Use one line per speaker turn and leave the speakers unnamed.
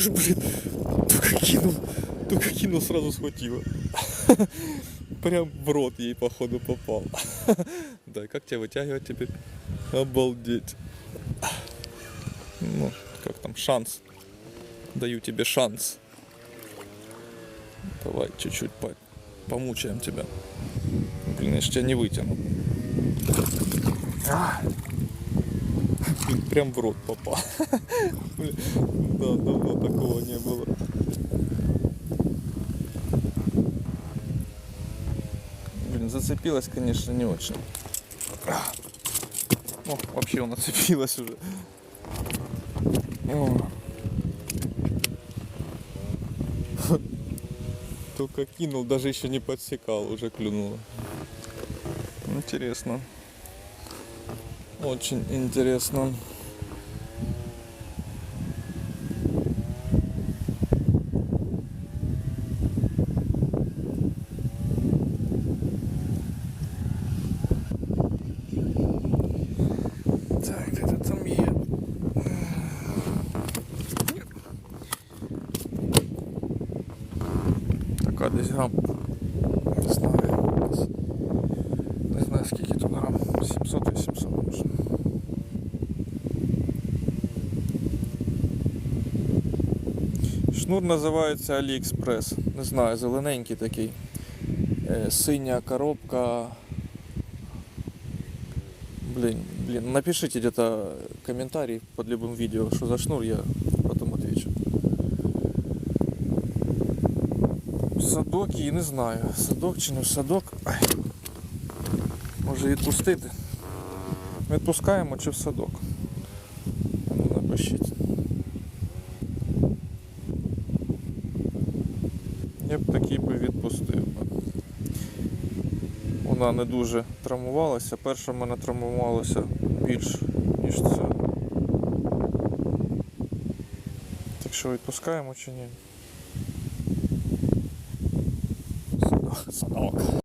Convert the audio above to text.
ж, блин, только кинул, только кинул, сразу схватила. Прям в рот ей, походу, попал. Да, как тебя вытягивать теперь? Обалдеть. Ну, как там, шанс. Даю тебе шанс. Давай чуть-чуть по- помучаем тебя. Блин, я тебя не вытяну. Блин, прям в рот попал. Да, давно такого не было. Блин, зацепилась, конечно, не очень. О, вообще он отцепилась уже. Только кинул, даже еще не подсекал, уже клюнуло. Интересно. Очень интересно. Так, это там є. Така десь грам. Не знаю. Не знаю скільки тут грам. 700-800 може. Шнур називається AliExpress. Не знаю, зелененький такий. Е, Синя коробка. Блин, блин, напишите где-то комментарий под любым видео, что за шнур, я потом отвечу. Садок і не знаю, садок чи не садок. Ай. Може відпустити. Відпускаємо чи в садок. Ну, Напишіть. Я б такий би відпустив. Вона не дуже травмувалася. Перша в мене травмувалася більш, ніж це. Так що відпускаємо чи ні? Садок.